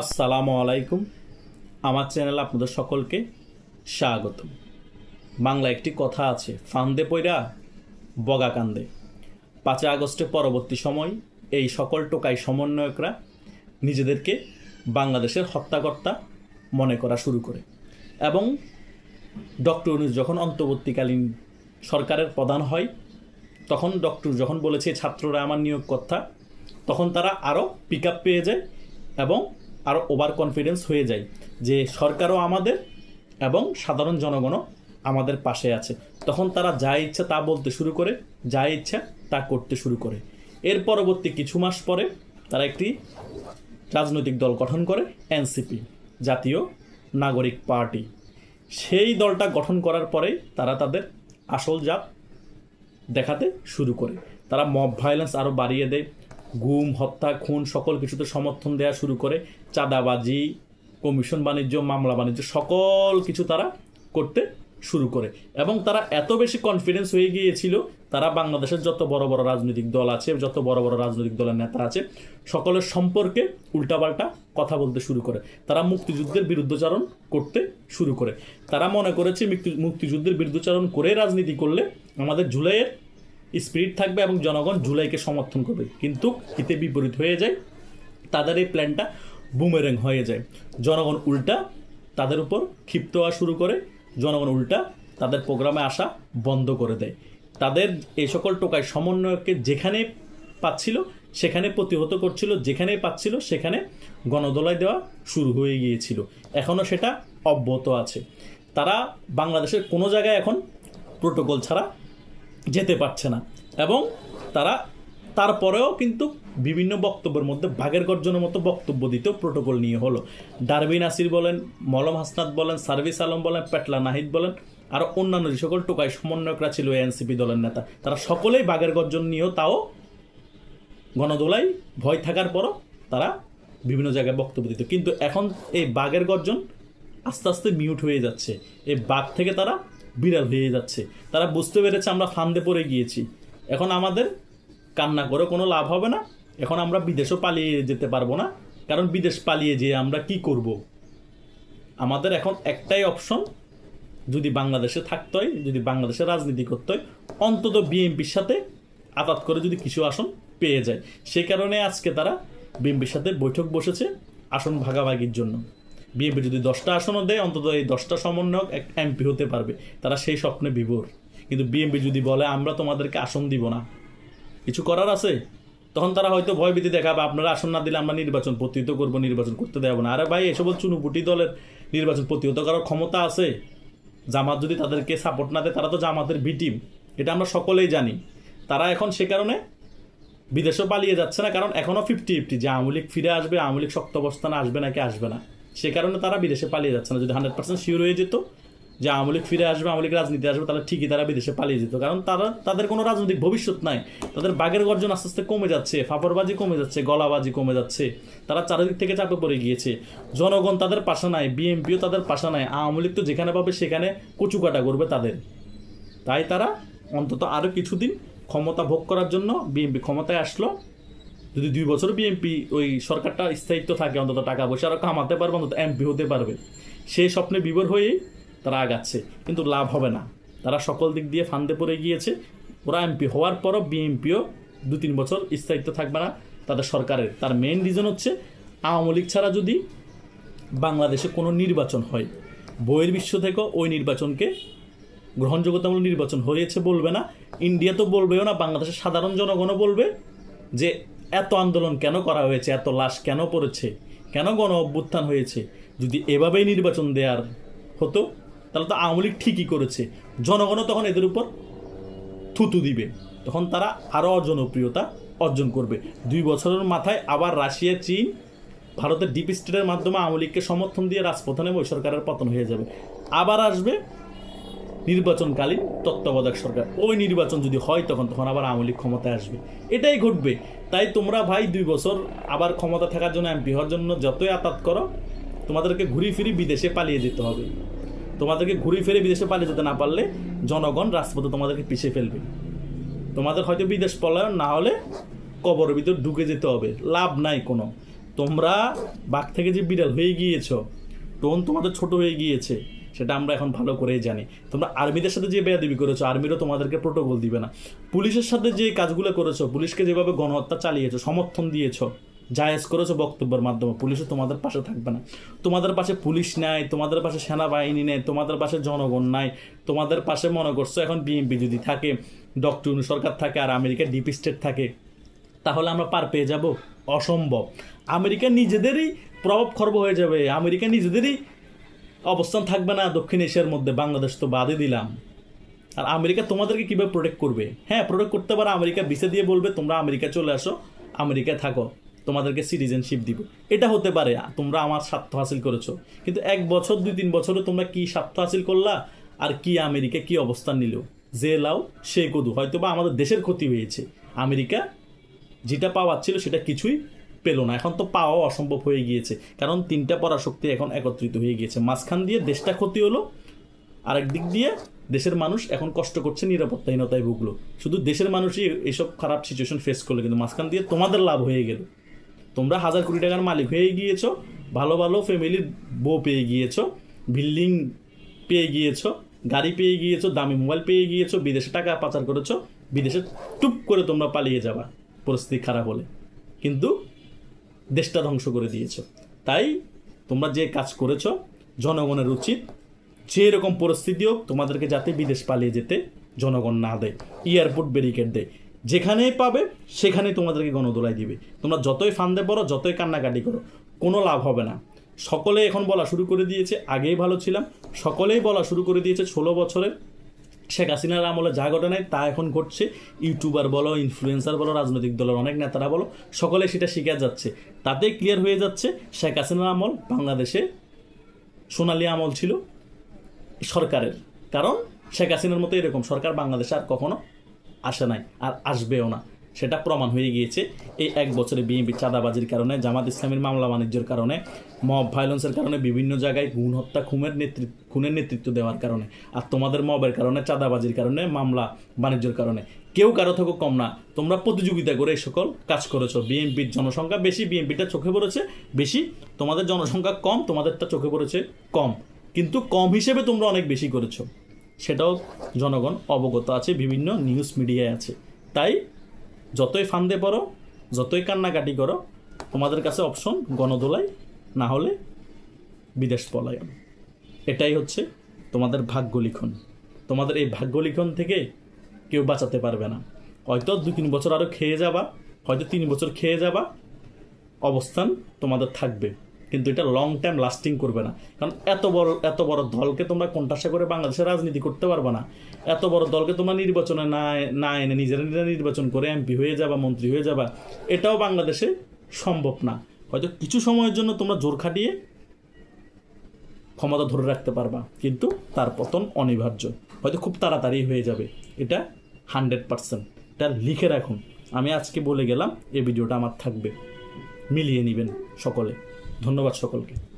আসসালামু আলাইকুম। আমার চ্যানেলে আপনাদের সকলকে স্বাগত বাংলা একটি কথা আছে, ফান্দে পইরা বগা কান্দে। পাঁচই আগস্টের পরবর্তী সময় এই সকল টোকাই সমন্বয়করা নিজেদেরকে বাংলাদেশের হত্যাকর্তা মনে করা শুরু করে এবং ডক্টর ইউনূস যখন অন্তর্বর্তীকালীন সরকারের প্রধান হয়, তখন ডক্টর যখন বলেছে, ছাত্ররা আমার নিয়োগকর্তা, তখন তারা আরও পিক আপ পেয়ে যায় এবং আরও ওভার কনফিডেন্স হয়ে যায় যে সরকারও আমাদের এবং সাধারণ জনগণও আমাদের পাশে আছে। তখন তারা যা ইচ্ছা তা বলতে শুরু করে, যা ইচ্ছা তা করতে শুরু করে। এর পরবর্তী কিছু মাস পরে তারা একটি রাজনৈতিক দল গঠন করে, এনসিপি, জাতীয় নাগরিক পার্টি। সেই দলটা গঠন করার পরে তারা তাদের আসল জাত দেখাতে শুরু করে। তারা মব ভায়োলেন্স আরও বাড়িয়ে দেয় গুম, হত্যা, খুন সকল কিছুতে সমর্থন দেওয়া শুরু করে। চাঁদাবাজি, কমিশন বাণিজ্য, মামলা বাণিজ্য সকল কিছু তারা করতে শুরু করে। এবং তারা এত বেশি কনফিডেন্স হয়ে গিয়েছিল, তারা বাংলাদেশের যত বড় বড় রাজনৈতিক দল আছে, যত বড় বড় রাজনৈতিক দলের নেতা আছে, সকলের সম্পর্কে উল্টাপাল্টা কথা বলতে শুরু করে। তারা মুক্তিযুদ্ধের বিরুদ্ধচারণ করতে শুরু করে। তারা মনে করেছে মুক্তিযুদ্ধের বিরুদ্ধচারণ করে রাজনীতি করলে আমাদের জুলাইয়ের স্পিরিট থাকবে এবং জনগণ জুলাইকে সমর্থন করবে। কিন্তু হিতে বিপরীত হয়ে যায়, তাদের এই প্ল্যানটা বুমেরেং হয়ে যায়। জনগণ উল্টা তাদের উপর ক্ষিপ্ত হওয়া শুরু করে, জনগণ উল্টা তাদের প্রোগ্রামে আসা বন্ধ করে দেয়। তাদের এই সকল টোকায় সমন্বয়কে যেখানে পাচ্ছিল, সেখানে প্রতিহত করছিল যেখানেই পাচ্ছিল, সেখানে গণদোলাই দেওয়া শুরু হয়ে গিয়েছিল। এখনও সেটা অব্যাহত আছে। তারা বাংলাদেশের কোনো জায়গায় এখন প্রোটোকল ছাড়া যেতে পারছে না। এবং তারা তারপরেও কিন্তু বিভিন্ন বক্তব্যের মধ্যে বাঘের গর্জনের মতো বক্তব্য দিতেও প্রোটোকল নিয়ে হলো। ডারবিন আসির বলেন, মলম হাসনাত বলেন, সার্ভিস আলম বলেন, পেটলা নাহিদ বলেন, আর অন্যান্য যে সকল টোকায় সমন্বয়করা ছিল এনসিপি দলের নেতা, তারা সকলেই বাঘের গর্জন নিয়েও তাও গণদোলাই ভয় থাকার পরও তারা বিভিন্ন জায়গায় বক্তব্য দিত। কিন্তু এখন এই বাঘের গর্জন আস্তে আস্তে মিউট হয়ে যাচ্ছে। এই বাঘ থেকে তারা বিড়াল হয়ে যাচ্ছে। তারা বুঝতে পেরেছে আমরা ফান্দে পড়ে গিয়েছি। এখন আমাদের কান্না করে কোনো লাভ হবে না। এখন আমরা বিদেশও পালিয়ে যেতে পারব না। কারণ বিদেশ পালিয়ে যেয়ে আমরা কি করব? আমাদের এখন একটাই অপশন, যদি বাংলাদেশে থাকতে হয়, যদি বাংলাদেশে রাজনীতি করতে হয়, অন্তত বিএনপির সাথে আঘাত করে যদি কিছু আসন পেয়ে যায়। সেই কারণে আজকে তারা বিএনপির সাথে বৈঠক বসেছে আসন ভাগাভাগির জন্য। বিএনপি যদি দশটা আসনও দেয়, অন্তত এই দশটা সমন্বয়ক এক এমপি হতে পারবে। তারা সেই স্বপ্নে বিভোর। কিন্তু বিএনপি যদি বলে, আমরা তোমাদেরকে আসন দিব না। কিছু করার আছে? তখন তারা হয়তো ভয়ভীতি দেখাবে, আপনারা আসন না দিলে আমরা নির্বাচন প্রতিহত করব, নির্বাচন করতে দেবো না। আরে ভাই, এসব চুনুপুটি দলের নির্বাচন প্রতিহত করার ক্ষমতা আছে। জামাত যদি তাদেরকে সাপোর্ট না দেয়, তারা তো জামাতের বি টিম এটা আমরা সকলেই জানি। তারা এখন সে কারণে বিদেশেও পালিয়ে যাচ্ছে না, কারণ এখনও ফিফটি ফিফটি যে আওয়ামী লীগ ফিরে আসবে, আওয়ামী লীগ শক্ত অবস্থানে আসবে নাকি আসবে না? সে কারণে তারা বিদেশে পালিয়ে যাচ্ছে না। যদি হান্ড্রেড পার্সেন্ট শিওর হয়ে যেত যে আওয়ামী লীগ ফিরে আসবে, আওয়ামী লীগ রাজনীতি আসবে, তাহলে ঠিকই তারা বিদেশে পালিয়ে যেত। কারণ তারা, তাদের কোনো রাজনৈতিক ভবিষ্যৎ নাই। তাদের বাঘের গর্জন আস্তে আস্তে কমে যাচ্ছে, ফাপড়বাজি কমে যাচ্ছে, গলাবাজি কমে যাচ্ছে। তারা চারিদিক থেকে চাপে পড়ে গিয়েছে। জনগণ তাদের পাশে নাই, বিএনপিও তাদের পাশে নাই, আওয়ামী লীগ তো যেখানে পাবে সেখানে কচুকাটা করবে তাদের। তাই তারা অন্তত আরও কিছুদিন ক্ষমতা ভোগ করার জন্য বিএনপি ক্ষমতায় আসলো। যদি দুই বছর বিএনপি ওই সরকারটা স্থায়িত্ব থাকে, অন্তত টাকা পয়সা আরও কামাতে পারবে, অন্তত এমপি হতে পারবে। সেই স্বপ্নে বিভোর হয়েই তারা আগাচ্ছে, কিন্তু লাভ হবে না। তারা সকল দিক দিয়ে ফান্দে পড়ে গিয়েছে। ওরা এমপি হওয়ার পরও বিএনপিও দু তিন বছর স্থায়িত্ব থাকবে না তাদের সরকারের। তার মেন রিজন হচ্ছে, আওয়ামী লীগ ছাড়া যদি বাংলাদেশে কোনো নির্বাচন হয় বইয়ের বিশ্ব থেকেও ওই নির্বাচনকে গ্রহণযোগ্যতামূলক নির্বাচন হয়েছে বলবে না। ইন্ডিয়া তো বলবেও না, বাংলাদেশের সাধারণ জনগণও বলবে যে এত আন্দোলন কেন করা হয়েছে? এত লাশ কেন পড়েছে? কেন গণ অভ্যুত্থান হয়েছে? যদি এভাবেই নির্বাচন দেওয়ার হতো, তাহলে তো আওয়ামী লীগ ঠিকই করেছে। জনগণও তখন এদের উপর থুতু দিবে। তখন তারা আরও জনপ্রিয়তা অর্জন করবে। দুই বছরের মাথায় আবার রাশিয়া, চীন, ভারতের ডিপ স্টেটের মাধ্যমে আওয়ামী লীগকে সমর্থন দিয়ে রাজপথনে ওই সরকারের পতন হয়ে যাবে। আবার আসবে নির্বাচনকালীন তত্ত্বাবধায়ক সরকার। ওই নির্বাচন যদি হয়, তখন তখন আবার আওয়ামী লীগ ক্ষমতায় আসবে। এটাই ঘটবে। তাই তোমরা ভাই দুই বছর আবার ক্ষমতা থাকার জন্য এমপি হওয়ার জন্য যতই আতাত করো, তোমাদেরকে ঘুরি ফিরি বিদেশে পালিয়ে যেতে হবে। তোমাদেরকে ঘুরি ফিরে বিদেশে পালিয়ে যেতে না পারলে জনগণ রাজপথে তোমাদেরকে পিছিয়ে ফেলবে। তোমাদের হয়তো বিদেশ পলায়ন না হলে কবরের ভিতর ঢুকে যেতে হবে। লাভ নাই কোনো। তোমরা বাঘ থেকে যে বিড়াল হয়ে গিয়েছ, টোন তোমাদের ছোট হয়ে গিয়েছে। সেটা আমরা এখন ভালো করেই জানি। তোমরা আর্মিদের সাথে যে বেয়াদবি করেছ, আর্মিরও তোমাদেরকে প্রোটোকল দিবে না। পুলিশের সাথে যে কাজগুলো করেছ, পুলিশকে যেভাবে গণহত্যা চালিয়েছো, সমর্থন দিয়েছ, জায়েজ করেছ বক্তব্যের মাধ্যমে, পুলিশও তোমাদের পাশে থাকবে না। তোমাদের পাশে পুলিশ নাই, তোমাদের পাশে সেনাবাহিনী নেই, তোমাদের পাশে জনগণ নাই, তোমাদের পাশে মনে করছ এখন বিএনপি যদি থাকে, ডক্টর সরকার থাকে আর আমেরিকা ডিপ স্টেট থাকে, তাহলে আমরা পার পেয়ে যাব? অসম্ভব। আমেরিকা নিজেদেরই প্রভাব খর্ব হয়ে যাবে। আমেরিকা নিজেদেরই অবস্থান থাকবে না, দক্ষিণ এশিয়ার মধ্যে বাংলাদেশ তো বাদে দিলাম। আর আমেরিকা তোমাদেরকে কীভাবে প্রোটেক্ট করবে? হ্যাঁ প্রোটেক্ট করতে পারে, আমেরিকা ভিসা দিয়ে বলবে, তোমরা আমেরিকা চলে আসো, আমেরিকায় থাকো, তোমাদেরকে সিটিজেনশিপ দিব। এটা হতে পারে, তোমরা আমার স্বার্থ হাসিল করেছ। কিন্তু এক বছর, দুই, তিন বছরে তোমরা কি স্বার্থ হাসিল করলা? আর কি আমেরিকা কি অবস্থান নিল? যে লাও, সে কদু। হয়তো বা আমাদের দেশের ক্ষতি হয়েছে। আমেরিকা যেটা পাওয়ার ছিল সেটা কিছুই পেল না। এখন তো পাওয়া অসম্ভব হয়ে গিয়েছে। কারণ তিনটা পরাশক্তি এখন একত্রিত হয়ে গিয়েছে। মাঝখান দিয়ে দেশটা ক্ষতি হলো, আরেক দিক দিয়ে দেশের মানুষ এখন কষ্ট করছে নিরাপত্তাহীনতায় ভুগলো। শুধু দেশের মানুষই এইসব খারাপ সিচুয়েশন ফেস করল, কিন্তু মাঝখান দিয়ে তোমাদের লাভ হয়ে গেল। তোমরা হাজার কোটি টাকার মালিক হয়ে গিয়েছো, ভালো ভালো ফ্যামিলির বউ পেয়ে গিয়েছো বিল্ডিং পেয়ে গিয়েছো, গাড়ি পেয়ে গিয়েছো, দামি মোবাইল পেয়ে গিয়েছো, বিদেশে টাকা পাচার করেছ, বিদেশে টুপ করে তোমরা পালিয়ে যাবা, পরিস্থিতি খারাপ হলে। কিন্তু দেশটা ধ্বংস করে দিয়েছ। তাই তোমরা যে কাজ করেছ, জনগণের উচিত যে এরকম পরিস্থিতি হোক, তোমাদেরকে যাতে বিদেশ পালিয়ে যেতে জনগণ না দেয়, এয়ারপোর্ট ব্যারিকেড দেয়। যেখানেই পাবে, সেখানেই তোমাদেরকে গণদোলাই দিবে। তোমরা যতই ফান্দে পড়ো, যতই কান্নাকাটি করো, কোনো লাভ হবে না। সকলে এখন বলা শুরু করে দিয়েছে, আগেই ভালো ছিলাম। সকলেই বলা শুরু করে দিয়েছে, ষোলো বছরের শেখ হাসিনার আমলে যা ঘটনায় তা এখন ঘটছে। ইউটিউবার বলো ইনফ্লুয়েন্সার বলো, রাজনৈতিক দলের অনেক নেতারা বলো, সকলে সেটা শিখে যাচ্ছে। তাতে ক্লিয়ার হয়ে যাচ্ছে, শেখ হাসিনার আমল বাংলাদেশে সোনালি আমল ছিল সরকারের। কারণ শেখ হাসিনার মতো এরকম সরকার বাংলাদেশে আর কখনো আসে নাই, আর আসবেও না। সেটা প্রমাণ হয়ে গিয়েছে। এই এক বছরে বিএনপি চাঁদাবাজির কারণে, জামাত ইসলামের মামলা বাণিজ্যের কারণে, মব ভায়োলেন্সের কারণে, বিভিন্ন জায়গায় গুণ হত্যা, খুনের নেতৃত্ব খুনের নেতৃত্ব দেওয়ার কারণে, আর তোমাদের মবের কারণে, চাঁদাবাজির কারণে, মামলা বাণিজ্যের কারণে। কেউ কারও থেকে কম না। তোমরা প্রতিযোগিতা করে এই সকল কাজ করেছ। বিএনপির জনসংখ্যা বেশি, বিএনপিটা চোখে পড়েছে বেশি, তোমাদের জনসংখ্যা কম, তোমাদেরটা চোখে পড়েছে কম। কিন্তু কম হিসেবে তোমরা অনেক বেশি করেছ। সেটাও জনগণ অবগত আছে, বিভিন্ন নিউজ মিডিয়ায় আছে। তাই যতই ফান্দে পড়ো, যতই কান্নাকাটি করো, তোমাদের কাছে অপশন গণদোলাই না হলে বিদেশ পলায়ন। এটাই হচ্ছে তোমাদের ভাগ্য লিখন তোমাদের এই ভাগ্য লিখন থেকে কেউ বাঁচাতে পারবে না। হয়তো দু তিন বছর আরও খেয়ে যাবা, হয়তো তিন বছর খেয়ে যাবা, অবস্থান তোমাদের থাকবে। কিন্তু এটা লং টাইম লাস্টিং করবে না। কারণ এত বড় এত বড় দলকে তোমরা কোনটাসা করে বাংলাদেশের রাজনীতি করতে পারবে না। এত বড় দলকে তোমরা নির্বাচনে না না এনে নিজেরা নিজেরা নির্বাচন করে এমপি হয়ে যাবা, মন্ত্রী হয়ে যাবা, এটাও বাংলাদেশে সম্ভব না। হয়তো কিছু সময়ের জন্য তোমরা জোর খাটিয়ে ক্ষমতা ধরে রাখতে পারবা, কিন্তু তার পতন অনিবার্য। হয়তো খুব তাড়াতাড়ি হয়ে যাবে। এটা হান্ড্রেড পার্সেন্ট। এটা লিখে রাখুন। আমি আজকে বলে গেলাম, এই ভিডিওটা আমার থাকবে। মিলিয়ে নেবেন সকলে। ধন্যবাদ সকলকে।